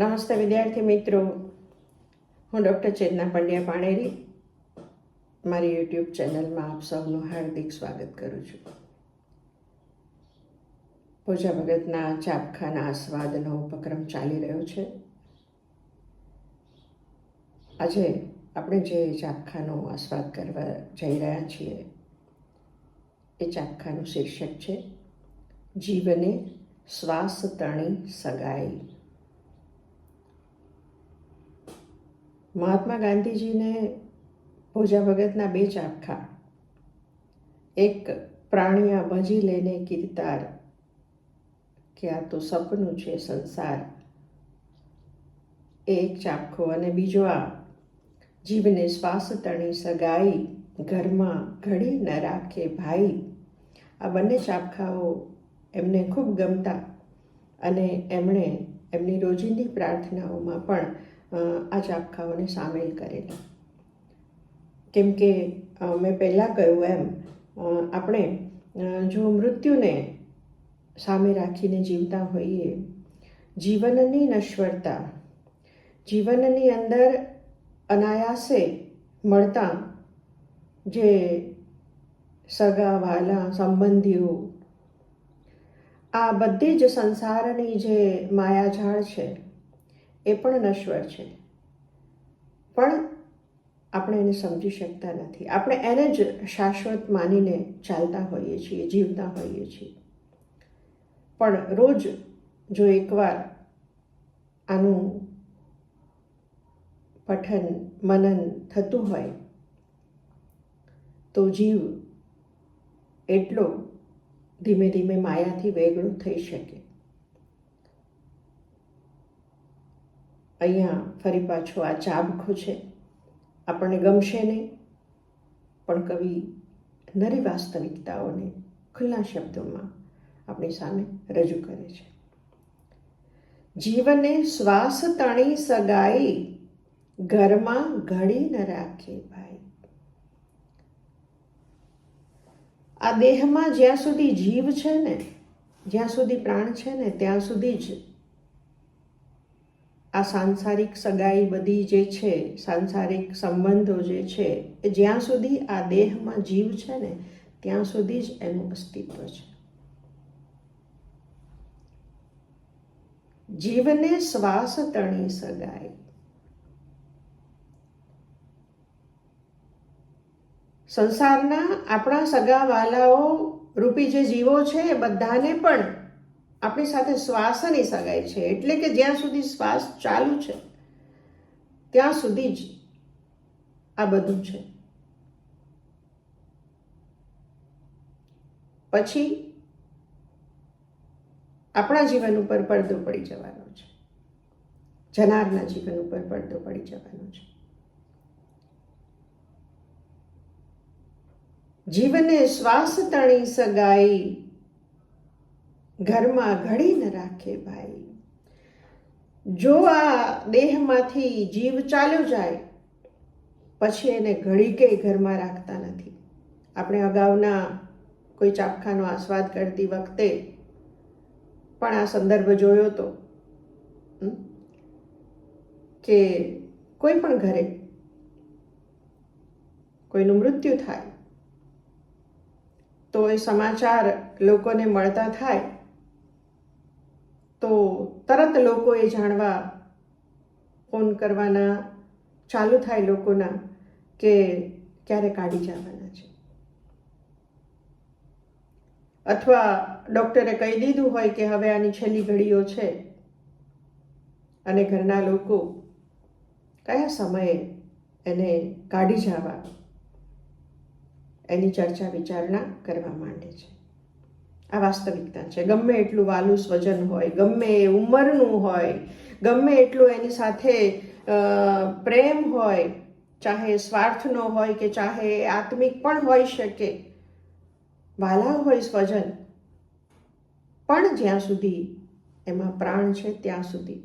નમસ્તે વિદ્યાર્થી મિત્રો. હું ડૉક્ટર ચેતના પંડ્યા પાણેરી. મારી યુટ્યુબ ચેનલમાં આપ સૌનું હાર્દિક સ્વાગત કરું છું. પૂજા ભગતના ચાપખાના આસ્વાદનો ઉપક્રમ ચાલી રહ્યો છે. આજે આપણે જે ચાપખાનો આસ્વાદ કરવા જઈ રહ્યા છીએ, એ ચાપખાનું શીર્ષક છે, જીવને શ્વાસ તણી સગાઈ. મહાત્મા ગાંધીજીને ભોજા ભગતના બે ચાપખા એક પ્રાણિયા ભજી લેને કીર્તાર, કે આ તો સપનું છે સંસાર. એક ચાપખો અને બીજો આ જીવને શ્વાસ તણી સગાઈ, ઘરમાં ઘડી ન રાખે ભાઈ. આ બંને ચાપખાઓ એમને ખૂબ ગમતા અને એમણે એમની રોજિંદી પ્રાર્થનાઓમાં પણ આ ચાપખાઓને સામેલ કરેલા. કેમ કે મેં પહેલાં કહ્યું એમ આપણે જો મૃત્યુને સામે રાખીને જીવતા હોઈએ, જીવનની નશ્વરતા, જીવનની અંદર અનાયાસે મળતા જે સગા વાલા સંબંધીઓ, આ બધી જ સંસારની જે માયાજાળ છે એ પણ નશ્વર છે. પણ આપણે એને સમજી શકતા નથી. આપણે એને જ શાશ્વત માનીને ચાલતા હોઈએ છીએ, જીવતા હોઈએ છીએ. પણ રોજ જો એકવાર આનું પઠન, મનન થતું હોય, તો જીવ એટલો ધીમે ધીમે માયાથી વેગળો થઈ શકે. અહીંયા ફરી પાછો આ ચાબખો છે. આપણને ગમશે નહીં. પણ કવિ નરી વાસ્તવિકતાઓને ખુલ્લા શબ્દોમાં આપણી સામે રજૂ કરે છે. જીવને શ્વાસ તણી સગાઈ, ઘરમાં ઘડી ન રાખે ભાઈ. આ દેહમાં જ્યાં સુધી જીવ છે ને, જ્યાં સુધી પ્રાણ છે ને, ત્યાં સુધી જ આ સાંસારિક સગાઈ બધી જે છે, સાંસારિક સંબંધો જે છે, એ જ્યાં સુધી આ દેહમાં જીવ છે ને, ત્યાં સુધી જ એનું અસ્તિત્વ છે. જીવને શ્વાસ તણી સગાઈ. સંસારના આપણા સગા વાલાઓ, રૂપી જે જીવો છે, એ બધાને પણ આપણી સાથે શ્વાસની સગાઈ છે. એટલે કે જ્યાં સુધી શ્વાસ ચાલુ છે, ત્યાં સુધી જ આ બધું છે. પછી આપણા જીવન ઉપર પડદો પડી જવાનો છે. જનારના જીવન ઉપર પડદો પડી જવાનો છે. જીવને શ્વાસ તણી સગાઈ ઘરમાં ઘડી ન રાખે ભાઈ. જો આ દેહમાંથી જીવ ચાલ્યો જાય, પછી એને ઘડી કે ઘરમાં રાખતા નથી. આપણે અગાઉના કોઈ ચાપખાનો આસ્વાદ કરતી વખતે પણ આ સંદર્ભ જોયો હતો કે કોઈ પણ ઘરે કોઈનું મૃત્યુ થાય, તો એ સમાચાર લોકોને મળતા થાય તો તરત લોકોએ જાણવા ફોન કરવાના, ચાલુ થાય લોકોના કે ક્યારે કાઢી જવાના છે. અથવા ડૉક્ટરે કહી દીધું હોય કે હવે આની છેલ્લી ઘડીઓ છે. અને ઘરના લોકો કયા સમયે એને કાઢી જવા એની ચર્ચા વિચારણા કરવા માંડે છે. આ વાસ્તવિકતા છે. ગમે એટલું વાલું સ્વજન હોય, ગમે એ ઉંમરનું હોય, ગમે એટલું એની સાથે પ્રેમ હોય, ચાહે સ્વાર્થનો હોય કે ચાહે આત્મિક પણ હોઈ શકે. વાલા હોય સ્વજન, પણ જ્યાં સુધી એમાં પ્રાણ છે ત્યાં સુધી.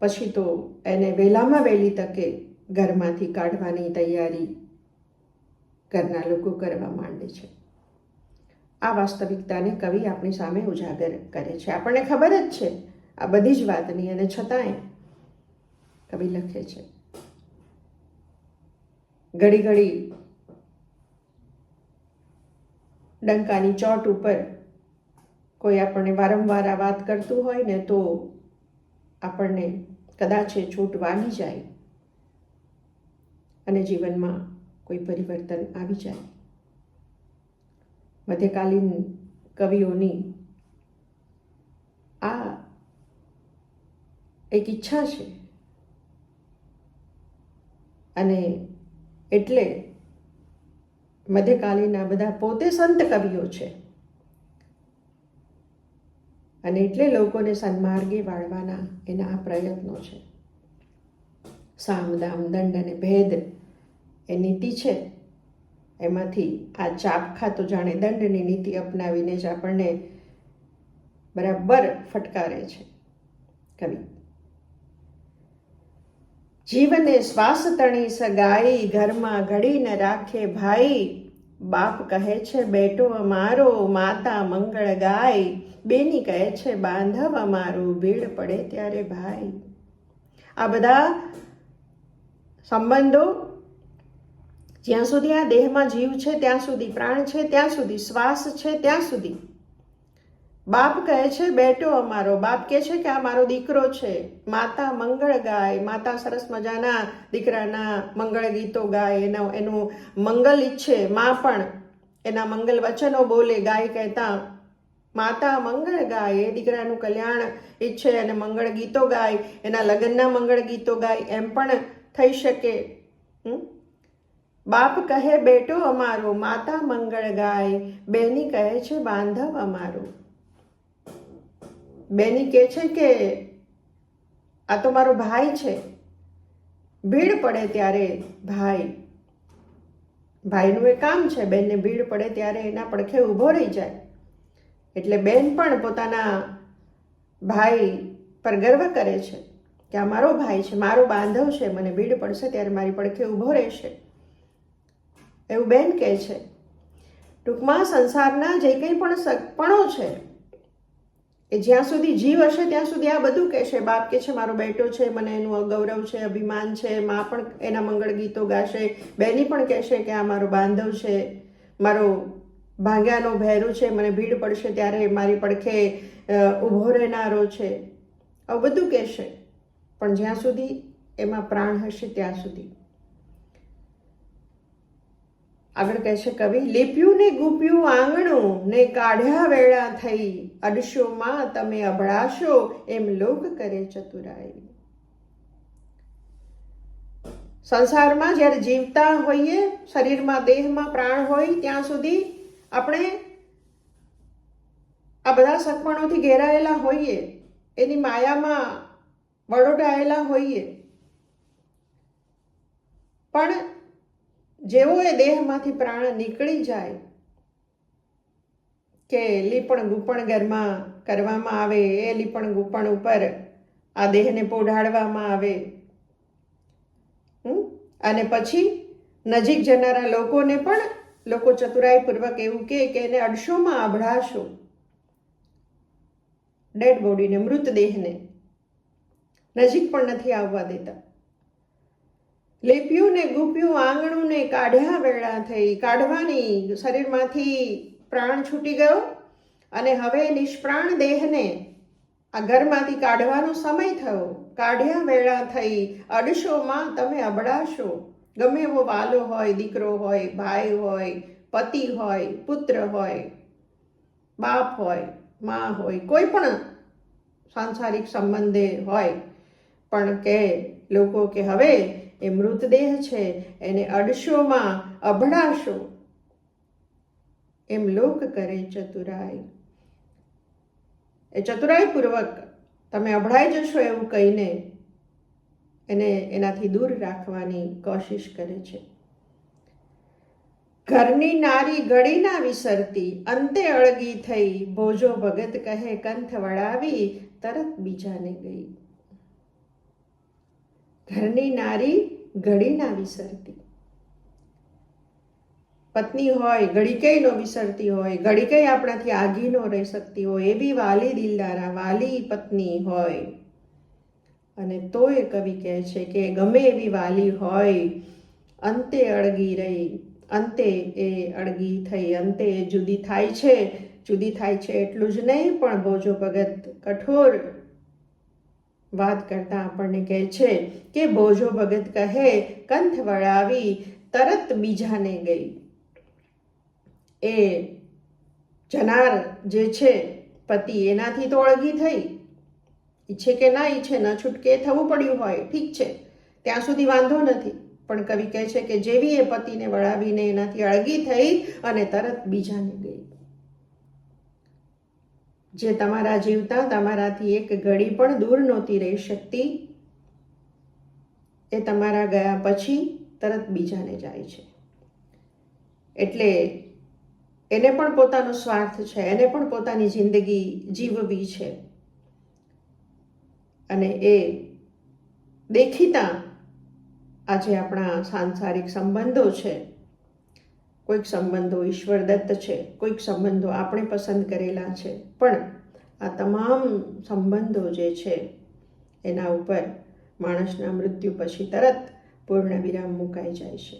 પછી તો એને વહેલામાં વહેલી તકે ઘરમાંથી કાઢવાની તૈયારી ઘરના લોકો કરવા માંડે છે. આ વાસ્તવિકતાને કવિ આપણી સામે ઉજાગર કરે છે. આપણને ખબર જ છે, આ બધી જ વાતની અને છતાંય કવિ લખે છે. ઘડી ઘડી ડંકાની ચોટ ઉપર કોઈ આપણને વારંવાર આ વાત કરતું હોય ને તો આપણને કદાચ એ છૂટ વાગી જાય અને જીવનમાં કોઈ પરિવર્તન આવી જાય. મધ્યકાલીન કવિઓની આ એક ઈચ્છા છે. અને એટલે મધ્યકાલીન આ બધા પોતે સંત કવિઓ છે. અને એટલે લોકોને સન્માર્ગે વાળવાના એના આ પ્રયત્નો છે. સામદામ દંડ અને ભેદ એ નીતિ છે. એમાંથી આ ચાપખા તો જાણે દંડની નીતિ અપનાવીને જ આપણને બરાબર ફટકારે છે. કવિ, જીવને શ્વાસ તણી સગાઈ, ઘરમાં ઘડીને રાખે ભાઈ. બાપ કહે છે, બેટો અમારો, માતા મંગળ ગાય. બેની કહે છે, બાંધવ અમારું ભીડ પડે ત્યારે ભાઈ. આ બધા સંબંધો જ્યાં સુધી આ દેહમાં જીવ છે, ત્યાં સુધી પ્રાણ છે, ત્યાં સુધી શ્વાસ છે, ત્યાં સુધી. બાપ કહે છે, બેટો અમારો. બાપ કહે છે કે, આ મારો દીકરો છે. માતા મંગળ ગાય, માતા સરસ મજાના દીકરાના મંગળ ગીતો ગાય, એનો, એનું મંગલ ઈચ્છે. માં પણ એના મંગલ વચનો બોલે, ગાય કહેતા, માતા મંગળ ગાય, એ દીકરાનું કલ્યાણ ઈચ્છે અને મંગળ ગીતો ગાય, એના લગ્નના મંગળ ગીતો ગાય. એમ પણ થઈ શકે. હમ? બાપ કહે, બેટો અમારો, માતા મંગળ ગાય. બેની કહે છે, બાંધવ અમારો. બેની કહે છે કે, આ તો મારો ભાઈ છે. ભીડ પડે ત્યારે ભાઈ, ભાઈનું એ કામ છે, બેનને ભીડ પડે ત્યારે એના પડખે ઊભો રહી જાય. એટલે બેન પણ પોતાના ભાઈ પર ગર્વ કરે છે કે, આ મારો ભાઈ છે, મારો બાંધવ છે, મને ભીડ પડશે ત્યારે મારી પડખે ઊભો રહેશે. એવું બેન કહે છે. ટૂંકમાં સંસારના જે કંઈ પણ સગપણો છે, એ જ્યાં સુધી જીવ હશે ત્યાં સુધી આ બધું કહેશે. બાપ કે છે, મારો બેટો છે, મને એનું ગૌરવ છે, અભિમાન છે, મા પણ એના મંગળ ગીતો ગાશે. બેની પણ કહેશે કે, આ મારો બાંધવ છે, મારો ભાંગ્યાનો ભેરું છે, મને ભીડ પડશે ત્યારે મારી પડખે ઊભો રહેનારો છે. આવું બધું કહેશે. પણ જ્યાં સુધી એમાં પ્રાણ હશે ત્યાં સુધી. આગળ કહે છે, કવિ લીપ્યું ને ગુપ્યું આંગણું, ને કાઢ્યા વેળા થઈ અડશોમાં તમે અભડાશો એમ લોક કરે ચતુરાઈ. સંસારમાં જ્યારે જીવતા હોઈએ, શરીરમાં દેહમાં પ્રાણ હોય, ત્યાં સુધી આપણે આ બધા સગપણોથી ઘેરાયેલા હોઈએ, એની માયામાં વડોટાયેલા હોઈએ. પણ જેવો એ દેહમાંથી પ્રાણ નીકળી જાય, કે લીપણ ગુપણ ઘરમાં કરવામાં આવે, એ લીપણ ગુપણ ઉપર આ દેહને પોઢાડવામાં આવે? અને પછી નજીક જનારા લોકોને પણ લોકો ચતુરાઈપૂર્વક એવું કહે કે એને અડશોમાં આભળાશો ડેડ બોડીને મૃતદેહને. નજીક પણ નથી આવવા દેતા. લેપ્યું ને ગુપ્યું આંગણું ને કાઢ્યા વેળા થઈ. કાઢવાની શરીરમાંથી પ્રાણ છૂટી ગયો અને હવે નિષ્પ્રાણ દેહને આ ઘરમાંથી કાઢવાનો સમય થયો. કાઢ્યા વેળા થઈ. અડશોમાં તમે અબડાશો. ગમે એવો વાલો હોય, દીકરો હોય, ભાઈ હોય, પતિ હોય, પુત્ર હોય, બાપ હોય, મા હોય, કોઈ પણ સાંસારિક સંબંધે હોય. પણ કે લોકો કે હવે એ મૃતદેહ છે, એને અડશોમાં અભડાશો. એમ લોક કરે ચતુરાઈ. એ ચતુરાઈપૂર્વક તમે અભડાઈ જશો એવું કહીને એને એનાથી દૂર રાખવાની કોશિશ કરે છે. ઘરની નારી ગળી ના વિસરતી, અંતે અળગી થઈ, ભોજો ભગત કહે કંથ વળાવી, તરત બીજાને ગઈ. ઘરની નારી ઘડી ના વિસરતી. પત્ની હોય ઘડીકેય ન વિસરતી હોય ઘડીકેય આપણાથી આગી ન રહી શકતી હોય એવી વાલી દિલદારા, વાલી પત્ની હોય. અને તોય કવિ કહે છે કે ગમે એવી વાલી હોય, અંતે અળગી રહી, અંતે એ અળગી થઈ, અંતે એ જુદી થાય છે, જુદી થાય છે એટલું જ નહીં, પણ ભોજો ભગત કઠોર વાત કરતા આપણને કહે છે કે ભોજો ભગત કહે કંથ વળાવી, તરત બીજાને ગઈ. એ જનાર જે છે, પતિ એનાથી તો અળગી થઈ. ઈચ્છે કે ના ઈચ્છે, ન છૂટકે થવું પડ્યું હોય, ઠીક છે, ત્યાં સુધી વાંધો નથી. પણ કવિ કહે છે કે જેવી એ પતિને વળાવીને એનાથી અળગી થઈ અને તરત બીજાને ગઈ. જે તમારા જીવતા, તમારાથી એક ઘડી પણ દૂર નહોતી રહી શકતી, એ તમારા ગયા પછી તરત બીજાને જાય છે. એટલે એને પણ પોતાનો સ્વાર્થ છે, એને પણ પોતાની જિંદગી જીવવી છે. અને એ દેખીતા આજે આપણા સાંસારિક સંબંધો છે. કોઈક સંબંધો ઈશ્વરદત્ત છે, કોઈક સંબંધો આપણે પસંદ કરેલા છે, પણ આ તમામ સંબંધો જે છે, એના ઉપર માણસના મૃત્યુ પછી તરત પૂર્ણ વિરામ મુકાઈ જાય છે.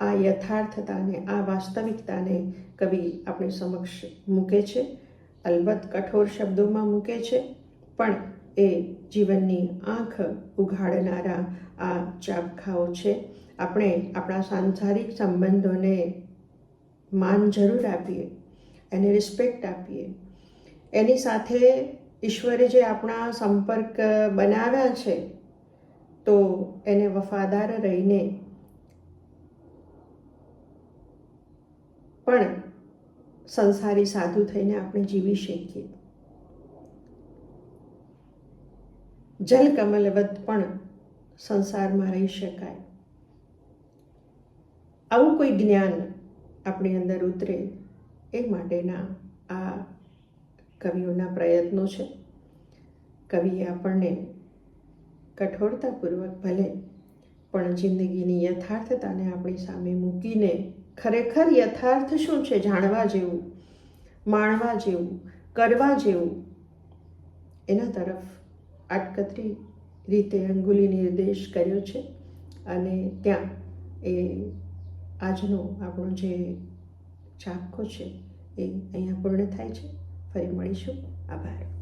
આ યથાર્થતાને, આ વાસ્તવિકતાને કવિ આપણી સમક્ષ મૂકે છે, અલબત્ત કઠોર શબ્દોમાં મૂકે છે, પણ એ જીવનની આંખ ઉઘાડનારા આ ચાબખાઓ છે આપણે આપણા સાંસારિક સંબંધોને માન જરૂર આપીએ, એને રિસ્પેક્ટ આપીએ. એની સાથે ઈશ્વરે જે આપણા સંપર્ક બનાવ્યા છે, તો એને વફાદાર રહીને પણ સંસારી સાધુ થઈને આપણે જીવી શકીએ. જલ કમલવત પણ સંસારમાં રહી શકાય. આવું કોઈ જ્ઞાન આપણી અંદર ઉતરે એ માટેના આ કવિઓના પ્રયત્નો છે. કવિએ આપણને કઠોરતાપૂર્વક ભલે પણ જિંદગીની યથાર્થતાને આપણી સામે મૂકીને ખરેખર યથાર્થ શું છે જાણવા જેવું, માણવા જેવું, કરવા જેવું, એના તરફ આટકતરી રીતે અંગુલી નિર્દેશ કર્યો છે અને ત્યાં એ આજનો આપણો જે ચાપકો છે એ અહીંયા પૂર્ણ થાય છે. ફરી મળીશું. આભાર.